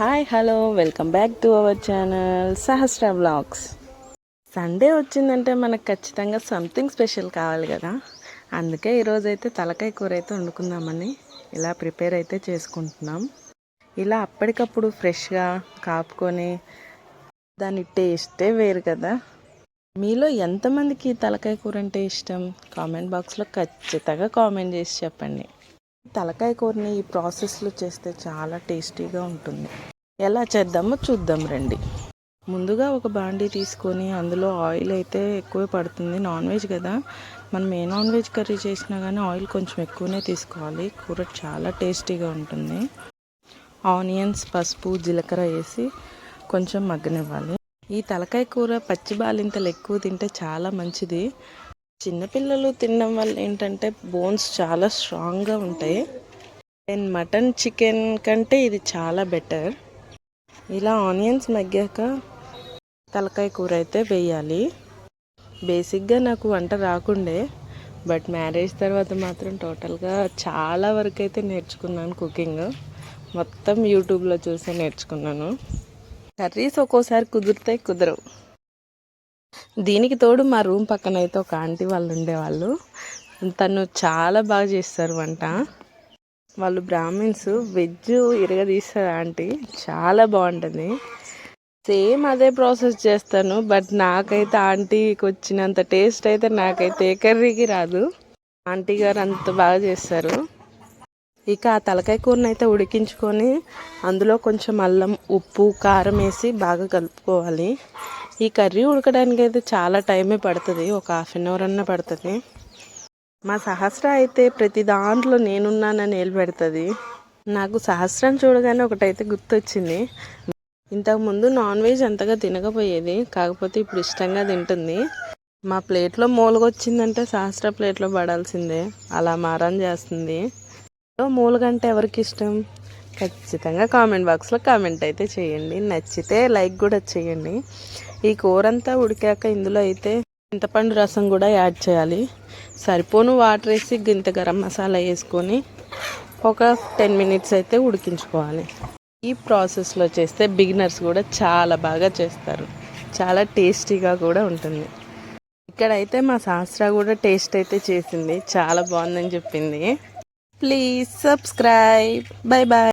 Hi hello welcome back to our channel Sahasra vlogs Sunday వచ్చిందంటే మనకు ఖచ్చితంగా something special కావాలి కదా? అందుకే ఈరోజు అయితే తలకాయ కూర అయితే వండుకుందామని ఇలా ప్రిపేర్ అయితే చేసుకుంటున్నాం. ఇలా అప్పటికప్పుడు ఫ్రెష్గా కాపుకొని దాని టేస్టే వేరు కదా? మీలో ఎంతమందికి తలకాయ కూర అంటే ఇష్టం? కామెంట్ బాక్స్లో ఖచ్చితంగా కామెంట్ చేసి చెప్పండి. తలకాయ కూరని ఈ ప్రాసెస్లో చేస్తే చాలా టేస్టీగా ఉంటుంది. ఎలా చేద్దామో చూద్దాం రండి. ముందుగా ఒక బాండీ తీసుకొని అందులో ఆయిల్ అయితే ఎక్కువ పడుతుంది. నాన్ వెజ్ కదా. మనం ఏ నాన్ వెజ్ కర్రీ చేసినా కానీ ఆయిల్ కొంచెం ఎక్కువనే తీసుకోవాలి. కూర చాలా టేస్టీగా ఉంటుంది. ఆనియన్స్ పసుపు జీలకర్ర వేసి కొంచెం మగ్గనివ్వాలి. ఈ తలకాయ కూర పచ్చి బాలింతలు ఎక్కువ తింటే చాలా మంచిది. చిన్నపిల్లలు తినడం వల్ల ఏంటంటే బోన్స్ చాలా స్ట్రాంగ్గా ఉంటాయి. అండ్ మటన్ చికెన్ కంటే ఇది చాలా బెటర్. ఇలా ఆనియన్స్ మగ్గాక తలకాయ కూర అయితే వేయాలి. బేసిక్గా నాకు వంట రాకుండే బట్ మ్యారేజ్ తర్వాత మాత్రం టోటల్గా చాలా వరకు అయితే నేర్చుకున్నాను కుకింగ్. మొత్తం యూట్యూబ్లో చూసే నేర్చుకున్నాను. కర్రీస్ ఒక్కోసారి కుదురుతాయి కుదరవు. దీనికి తోడు మా రూమ్ పక్కన అయితే ఒక ఆంటీ వాళ్ళు ఉండేవాళ్ళు. తను చాలా బాగా చేస్తారు వంట. వాళ్ళు బ్రాహ్మిన్స్ వెజ్ ఇరగదీస్తారు ఆంటీ. చాలా బాగుంటుంది. సేమ్ అదే ప్రాసెస్ చేస్తాను బట్ నాకైతే ఆంటీకి వచ్చినంత టేస్ట్ అయితే నాకైతే ఏ కర్రీకి రాదు. ఆంటీ గారు అంత బాగా చేస్తారు. ఇక ఆ తలకాయ కూరని అయితే ఉడికించుకొని అందులో కొంచెం అల్లం ఉప్పు కారం వేసి బాగా కలుపుకోవాలి. ఈ కర్రీ ఉడకడానికి అయితే చాలా టైమే పడుతుంది ఒక హాఫ్ అన్ అవర్ అన్న పడుతుంది. మా సహస్ర అయితే ప్రతి దాంట్లో నేనున్నానని నిలబెడుతుంది. నాకు సహస్రం చూడగానే ఒకటైతే గుర్తొచ్చింది. ఇంతకుముందు నాన్ వెజ్ అంతగా తినకపోయేది కాకపోతే ఇప్పుడు ఇష్టంగా తింటుంది. మా ప్లేట్లో మూలగొచ్చిందంటే సహస్ర ప్లేట్లో పడాల్సిందే అలా మారం చేస్తుంది. మూలగంటే ఎవరికి ఇష్టం? ఖచ్చితంగా కామెంట్ బాక్స్లో కామెంట్ అయితే చేయండి. నచ్చితే లైక్ కూడా చేయండి. ఈ కూర అంతా ఉడికాక ఇందులో అయితే చింతపండు రసం కూడా యాడ్ చేయాలి. సరిపోను వాటర్ వేసి గింత గరం మసాలా వేసుకొని ఒక టెన్ మినిట్స్ అయితే ఉడికించుకోవాలి. ఈ ప్రాసెస్లో చేస్తే బిగినర్స్ కూడా చాలా బాగా చేస్తారు. చాలా టేస్టీగా కూడా ఉంటుంది. ఇక్కడైతే మా శాస్త్ర కూడా టేస్ట్ అయితే చేసింది. చాలా బాగుందని చెప్పింది. Please subscribe. Bye bye